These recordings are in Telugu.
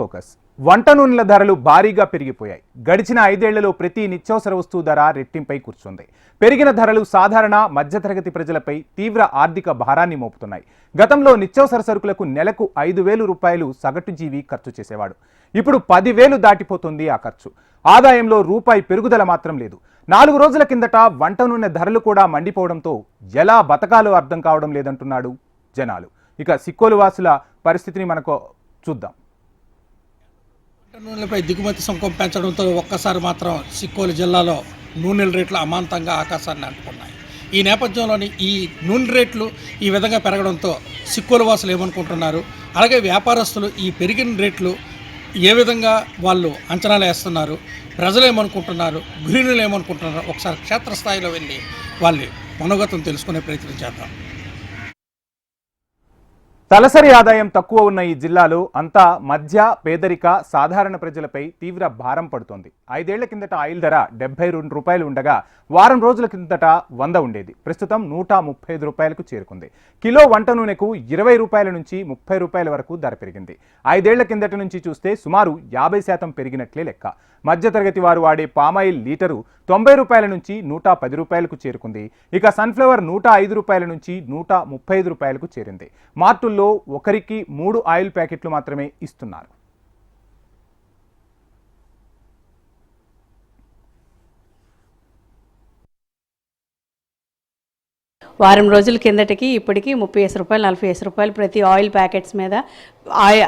ఫోకస్. వంట నూనెల ధరలు భారీగా పెరిగిపోయాయి. గడిచిన ఐదేళ్ళలో ప్రతి నిత్యావసర వస్తువు ధర రెట్టింపై కూర్చుంది. పెరిగిన ధరలు సాధారణ మధ్యతరగతి ప్రజలపై తీవ్ర ఆర్థిక భారాన్ని మోపుతున్నాయి. గతంలో నిత్యావసర సరుకులకు నెలకు ఐదు వేలు రూపాయలు సగటు జీవి ఖర్చు చేసేవాడు. ఇప్పుడు పదివేలు దాటిపోతుంది ఆ ఖర్చు. ఆదాయంలో రూపాయి పెరుగుదల మాత్రం లేదు. నాలుగు రోజుల కిందట వంట నూనె ధరలు కూడా మండిపోవడంతో ఎలా బతకాలో అర్థం కావడం లేదంటున్నాడు జనాలు. ఇక సిక్కోలు వాసుల పరిస్థితిని మనకు చూద్దాం. నూనెలపై దిగుమతి సుంకం పెంచడంతో ఒక్కసారి మాత్రం సిక్కోలు జిల్లాలో నూనెల రేట్లు అమాంతంగా ఆకాశాన్ని అంటుకున్నాయి. ఈ నేపథ్యంలోని ఈ నూనె రేట్లు ఈ విధంగా పెరగడంతో సిక్కోలు వాసులు ఏమనుకుంటున్నారు? అలాగే వ్యాపారస్తులు ఈ పెరిగిన రేట్లు ఏ విధంగా వాళ్ళు అంచనాలు వేస్తున్నారు? ప్రజలు ఏమనుకుంటున్నారు? గృహిణులు ఏమనుకుంటున్నారు? ఒకసారి క్షేత్రస్థాయిలో వెళ్ళి వాళ్ళ మనోగతం తెలుసుకునే ప్రయత్నం చేద్దాం. తలసరి ఆదాయం తక్కువ ఉన్న ఈ జిల్లాలో అంతా మధ్య పేదరిక సాధారణ ప్రజలపై తీవ్ర భారం పడుతోంది. ఐదేళ్ళ కిందట ఆయిల్ ధర డెబ్బై రెండు రూపాయలు ఉండగా వారం రోజుల కిందట వంద ఉండేది. ప్రస్తుతం నూట ముప్పై ఐదు రూపాయలకు చేరుకుంది. కిలో వంట నూనెకు ఇరవై రూపాయల నుంచి ముప్పై రూపాయల వరకు ధర పెరిగింది. ఐదేళ్ళ కిందట నుంచి చూస్తే సుమారు యాభై శాతం పెరిగినట్లే లెక్క. మధ్యతరగతి వారు వాడే పామాయిల్ లీటరు తొంభై రూపాయల నుంచి నూట పది రూపాయలకు చేరుకుంది. ఇక సన్ఫ్లవర్ నూట ఐదు రూపాయల నుంచి నూట ముప్పై ఐదు రూపాయలకు చేరింది. మార్టుల్లో ఒకరికి మూడు ఆయిల్ ప్యాకెట్లు మాత్రమే ఇస్తున్నారు. వారం రోజుల కిందటికి ఇప్పటికి ముప్పై ఐదు రూపాయలు నలభై ఐదు రూపాయలు ప్రతి ఆయిల్ ప్యాకెట్స్ మీద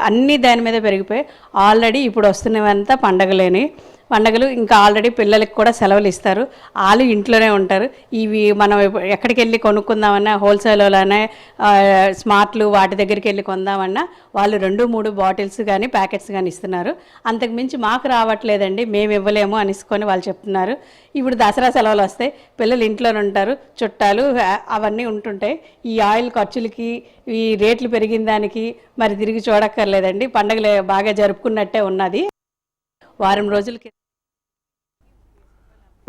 అన్ని దాని మీద పెరిగిపోయి ఆల్రెడీ ఇప్పుడు వస్తున్నవంతా పండగలేని పండగలు ఇంకా ఆల్రెడీ పిల్లలకి కూడా సెలవులు ఇస్తారు. వాళ్ళు ఇంట్లోనే ఉంటారు. ఇవి మనం ఎక్కడికి వెళ్ళి కొనుక్కుందామన్నా హోల్సేల్లోనే స్మార్ట్లు వాటి దగ్గరికి వెళ్ళి కొందామన్నా వాళ్ళు రెండు మూడు బాటిల్స్ కానీ ప్యాకెట్స్ కానీ ఇస్తున్నారు. అంతకుమించి మాకు రావట్లేదండి. మేము ఇవ్వలేము అనేసుకొని వాళ్ళు చెప్తున్నారు. ఇప్పుడు దసరా సెలవులు వస్తాయి పిల్లలు ఇంట్లోనే ఉంటారు. చుట్టాలు అవన్నీ ఉంటుంటాయి ఈ ఆయిల్ ఖర్చులకి ఈ రేట్లు పెరిగిన దానికి మరి తిరిగి చూడక్కర్లేదండి. పండగలు బాగా జరుపుకున్నట్టే ఉన్నది. వారం రోజులకి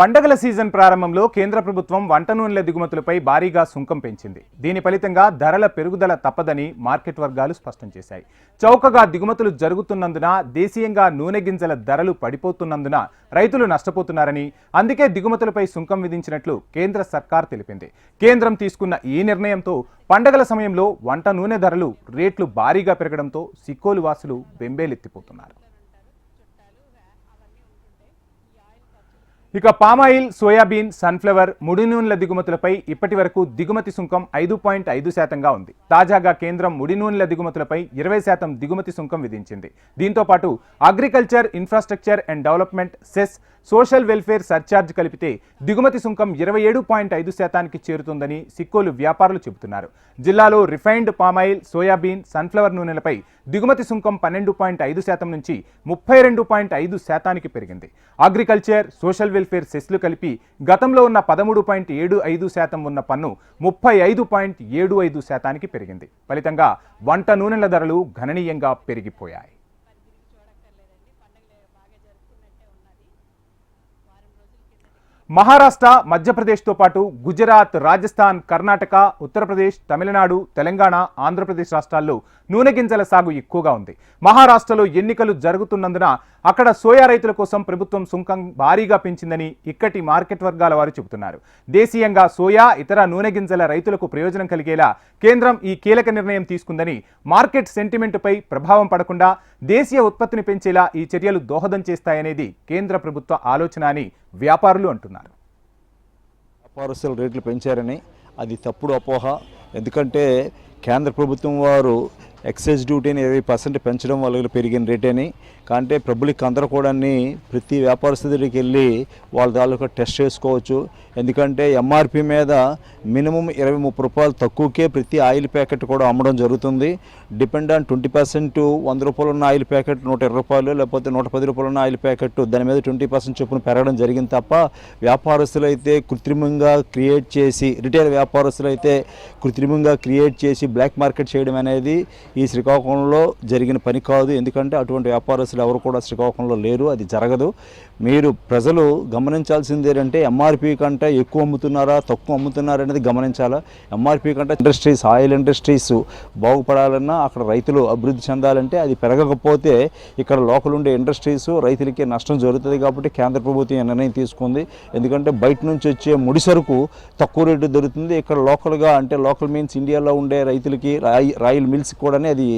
పండగల సీజన్ ప్రారంభంలో కేంద్ర ప్రభుత్వం వంట నూనెల దిగుమతులపై భారీగా సుంకం పెంచింది. దీని ఫలితంగా ధరల పెరుగుదల తప్పదని మార్కెట్ వర్గాలు స్పష్టం చేశాయి. చౌకగా దిగుమతులు జరుగుతున్నందున దేశీయంగా నూనె గింజల ధరలు పడిపోతున్నందున రైతులు నష్టపోతున్నారని అందుకే దిగుమతులపై సుంకం విధించినట్లు కేంద్ర సర్కార్ తెలిపింది. కేంద్రం తీసుకున్న ఈ నిర్ణయంతో పండగల సమయంలో వంట నూనె ధరలు రేట్లు భారీగా పెరగడంతో సిక్కోలు వాసులు బెంబేలెత్తిపోతున్నారు. ఇక పామాయిల్ సోయాబీన్ సన్ఫ్లవర్ ముడి నూనెల దిగుమతులపై ఇప్పటి వరకు దిగుమతి సుంకం ఐదు పాయింట్ ఐదు శాతంగా ఉంది. తాజాగా కేంద్రం ముడి నూనెల దిగుమతులపై ఇరవై శాతం దిగుమతి సుంకం విధించింది. దీంతో పాటు agriculture infrastructure and development cess social welfare surcharge కలిపితే దిగుమతి సుంకం ఇరవై ఏడు పాయింట్ ఐదు శాతానికి చేరుతుందని సిక్కోలు వ్యాపారులు చెబుతున్నారు. జిల్లాలో refined palm oil soybean sunflower నూనెలపై దిగుమతి సుంకం పన్నెండు పాయింట్ ఐదు శాతం నుంచి ముప్పై రెండు పాయింట్ ఐదు శాతానికి పెరిగింది. అగ్రికల్చర్ సోషల్ వెల్ఫేర్ సెస్లు కలిపి గతంలో ఉన్న పదమూడు పాయింట్ ఏడు ఐదు శాతం ఉన్న పన్ను ముప్పై ఐదు పాయింట్ ఏడు ఐదు శాతానికి పెరిగింది. ఫలితంగా వంట నూనెల ధరలు గణనీయంగా పెరిగిపోయాయి. మహారాష్ట్ర మధ్యప్రదేశ్తో పాటు గుజరాత్ రాజస్థాన్ కర్ణాటక ఉత్తరప్రదేశ్ తమిళనాడు తెలంగాణ ఆంధ్రప్రదేశ్ రాష్ట్రాల్లో నూనె గింజల సాగు ఎక్కువగా ఉంది. మహారాష్ట్రలో ఎన్నికలు జరుగుతున్నందున అక్కడ సోయా రైతుల కోసం ప్రభుత్వం సుంకం భారీగా పెంచిందని ఇక్కటి మార్కెట్ వర్గాల వారు చెబుతున్నారు. దేశీయంగా సోయా ఇతర నూనె గింజల రైతులకు ప్రయోజనం కలిగేలా కేంద్రం ఈ కీలక నిర్ణయం తీసుకుందని మార్కెట్ సెంటిమెంటుపై ప్రభావం పడకుండా దేశీయ ఉత్పత్తిని పెంచేలా ఈ చర్యలు దోహదం చేస్తాయనేది కేంద్ర ప్రభుత్వ ఆలోచన అని వ్యాపారులు అంటున్నారు. వ్యాపారస్తులు రేట్లు పెంచారని అది తప్పుడు అపోహ. ఎందుకంటే కేంద్ర ప్రభుత్వం వారు ఎక్సైజ్ డ్యూటీని ఇరవై పర్సెంట్ పెంచడం వల్ల పెరిగిన అని. అంటే పబ్లిక్ అందరూ కూడా ప్రతి వ్యాపారస్తుడికి వెళ్ళి వాళ్ళ తాలూకా టెస్ట్ చేసుకోవచ్చు. ఎందుకంటే ఎంఆర్పి మీద మినిమం ఇరవై ముప్పై రూపాయలు తక్కువకే ప్రతి ఆయిల్ ప్యాకెట్ కూడా అమ్మడం జరుగుతుంది. డిపెండ్ ఆన్ ట్వంటీ పర్సెంట్ వంద రూపాయలు ఉన్న ఆయిల్ ప్యాకెట్ నూట ఇరవై రూపాయలు లేకపోతే నూట పది రూపాయలు ఉన్న ఆయిల్ ప్యాకెట్ దాని మీద ట్వంటీ పర్సెంట్ చొప్పున పెరగడం జరిగింది తప్ప వ్యాపారస్తులు అయితే కృత్రిమంగా క్రియేట్ చేసి రిటైల్ వ్యాపారస్తులు అయితే కృత్రిమంగా క్రియేట్ చేసి బ్లాక్ మార్కెట్ చేయడం అనేది ఈ శ్రీకాకుళంలో జరిగిన పని కాదు. ఎందుకంటే అటువంటి వ్యాపారస్తులు ఎవరు కూడా శ్రీకాకుళంలో లేరు. అది జరగదు. మీరు ప్రజలు గమనించాల్సింది ఏంటంటే ఎంఆర్పి కంటే ఎక్కువ అమ్ముతున్నారా తక్కువ అమ్ముతున్నారా అనేది గమనించాలా? ఎంఆర్పి కంటే ఇండస్ట్రీస్ ఆయిల్ ఇండస్ట్రీస్ బాగుపడాలన్నా అక్కడ రైతులు అభివృద్ధి చెందాలంటే అది పెరగకపోతే ఇక్కడ లోకల్ ఉండే ఇండస్ట్రీస్ రైతులకి నష్టం జరుగుతుంది కాబట్టి కేంద్ర ప్రభుత్వం నిర్ణయం తీసుకుంది. ఎందుకంటే బయట నుంచి వచ్చే ముడి సరుకు తక్కువ రేటు దొరుకుతుంది. ఇక్కడ లోకల్గా అంటే లోకల్ మీన్స్ ఇండియాలో ఉండే రైతులకి రాయి రాయిల్ మిల్స్ కూడా అది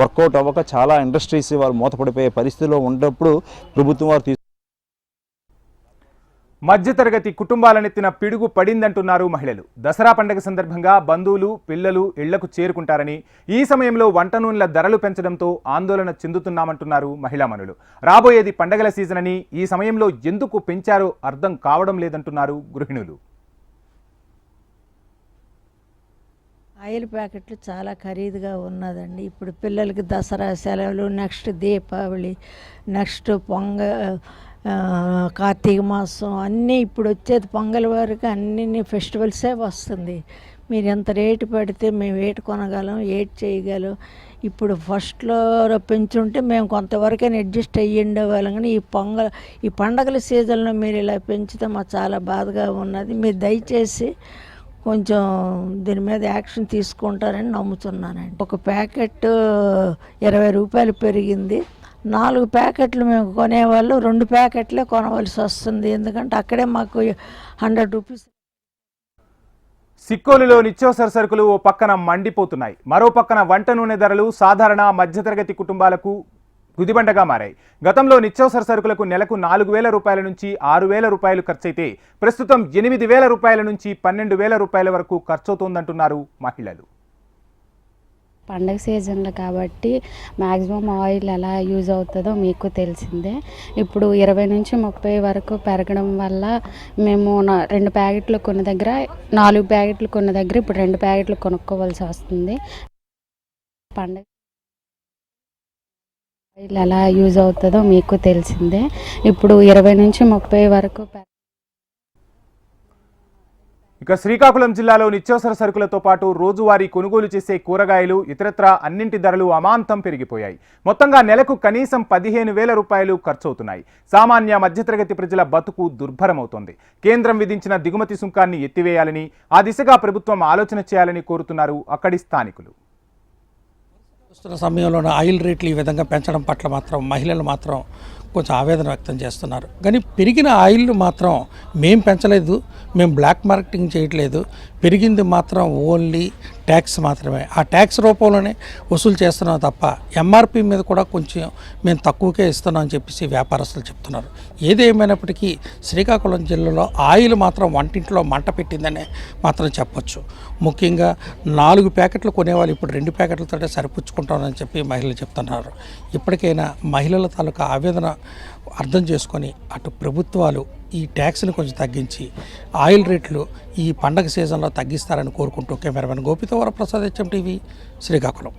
వర్కౌట్ అవ్వక చాలా ఇండస్ట్రీస్ వాళ్ళు మూతపడిపోయే పరిస్థితిలో ఉన్నప్పుడు ప్రభుత్వం వారు మధ్యతరగతి కుటుంబాలనెత్తిన పిడుగు పడిందంటున్నారు మహిళలు. దసరా పండుగ సందర్భంగా బంధువులు పిల్లలు ఇళ్ళకు చేరుకుంటారని ఈ సమయంలో వంట నూనెల ధరలు పెంచడంతో ఆందోళన చెందుతున్నామంటున్నారు మహిళామణులు రాబోయేది పండగల సీజన్ అని ఈ సమయంలో ఎందుకు పెంచారో అర్థం కావడం లేదంటున్నారు గృహిణులు. ఆయిల్ ప్యాకెట్లు చాలా ఖరీదుగా ఉన్నదండి. ఇప్పుడు పిల్లలకి దసరా సెలవులు నెక్స్ట్ దీపావళి నెక్స్ట్ పొంగ కార్తీక మాసం అన్నీ ఇప్పుడు వచ్చేది పొంగల్ వరకు అన్ని ఫెస్టివల్సే వస్తుంది. మీరు ఎంత రేటు పెడితే మేము ఏటు కొనగలం ఏటి చేయగలం. ఇప్పుడు ఫస్ట్లో పెంచుంటే మేము కొంతవరకైనా అడ్జస్ట్ అయ్యి ఉండేవాళ్ళం కానీ ఈ పొంగల్ ఈ పండగల సీజన్లో మీరు ఇలా పెంచితే మాకు చాలా బాధగా ఉన్నది. మీరు దయచేసి కొంచెం దీని మీద యాక్షన్ తీసుకుంటారని నమ్ముతున్నానండి. ఒక ప్యాకెట్ ఇరవై రూపాయలు పెరిగింది. నాలుగు ప్యాకెట్లు మేము కొనేవాళ్ళు రెండు ప్యాకెట్లే కొనవలసి వస్తుంది. ఎందుకంటే అక్కడే మాకు హండ్రెడ్ రూపీస్ సిక్కోలులో నిత్యావసర సరుకులు ఓ పక్కన మండిపోతున్నాయి. మరో పక్కన వంట నూనె ధరలు సాధారణ మధ్యతరగతి కుటుంబాలకు గుదిబండగా మారాయి. గతంలో నిత్యావసర సరుకులకు నెలకు నాలుగు వేల రూపాయల నుంచి ఆరు వేల రూపాయలు ఖర్చయితే ప్రస్తుతం ఎనిమిది వేల రూపాయల నుంచి పన్నెండు వేల రూపాయల వరకు ఖర్చవుతోందంటున్నారు మహిళలు. పండగ సీజన్లు కాబట్టి మ్యాక్సిమం ఆయిల్ ఎలా యూజ్ అవుతుందో మీకు తెలిసిందే. ఇప్పుడు ఇరవై నుంచి ముప్పై వరకు పెరగడం వల్ల మేము నా- రెండు ప్యాకెట్లు కొన్న దగ్గర నాలుగు ప్యాకెట్లు కొన్న దగ్గర ఇప్పుడు రెండు ప్యాకెట్లు కొనుక్కోవాల్సి వస్తుంది. పండగ ఆయిల్ ఎలా యూజ్ అవుతుందో మీకు తెలిసిందే. ఇప్పుడు ఇరవై నుంచి ముప్పై వరకు ఇక శ్రీకాకుళం జిల్లాలో నిత్యావసర సరుకులతో పాటు రోజువారీ కొనుగోలు చేసే కూరగాయలు ఇతరత్రా అన్నింటి ధరలు అమాంతం పెరిగిపోయాయి. మొత్తంగా నెలకు కనీసం పదిహేను వేల రూపాయలు ఖర్చవుతున్నాయి. సామాన్య మధ్యతరగతి ప్రజల బతుకు దుర్భరమవుతోంది. కేంద్రం విధించిన దిగుమతి సుంకాన్ని ఎత్తివేయాలని ఆ దిశగా ప్రభుత్వం ఆలోచన చేయాలని కోరుతున్నారు అక్కడి స్థానికులు. వస్తున్న సమయంలో ఆయిల్ రేట్లు ఈ విధంగా పెంచడం పట్ల మాత్రం మహిళలు మాత్రం కొంచెం ఆవేదన వ్యక్తం చేస్తున్నారు. కానీ పెరిగిన ఆయిల్ మాత్రం మేము పెంచలేదు మేము బ్లాక్ మార్కెటింగ్ చేయట్లేదు. పెరిగింది మాత్రం ఓన్లీ ట్యాక్స్ మాత్రమే. ఆ ట్యాక్స్ రూపంలోనే వసూలు చేస్తున్నాం తప్ప ఎంఆర్పి మీద కూడా కొంచెం మేము తక్కువకే ఇస్తున్నాం అని చెప్పేసి వ్యాపారస్తులు చెప్తున్నారు. ఏదేమైనప్పటికీ శ్రీకాకుళం జిల్లాలో ఆయిల్ మాత్రం వంటింట్లో మంట పెట్టిందనే మాత్రం చెప్పొచ్చు. ముఖ్యంగా నాలుగు ప్యాకెట్లు కొనేవాళ్ళు ఇప్పుడు రెండు ప్యాకెట్లతోటే సరిపుచ్చుకుంటామని చెప్పి మహిళలు చెప్తున్నారు. ఇప్పటికైనా మహిళల తాలూకా ఆవేదన అర్థం చేసుకొని అటు ప్రభుత్వాలు ఈ ట్యాక్స్ని కొంచెం తగ్గించి ఆయిల్ రేట్లు ఈ పండగ సీజన్లో తగ్గిస్తారని కోరుకుంటూ కెమెరామెన్ గోపితో వరప్రసాద్ హెచ్ఎం టీవీ శ్రీకాకుళం.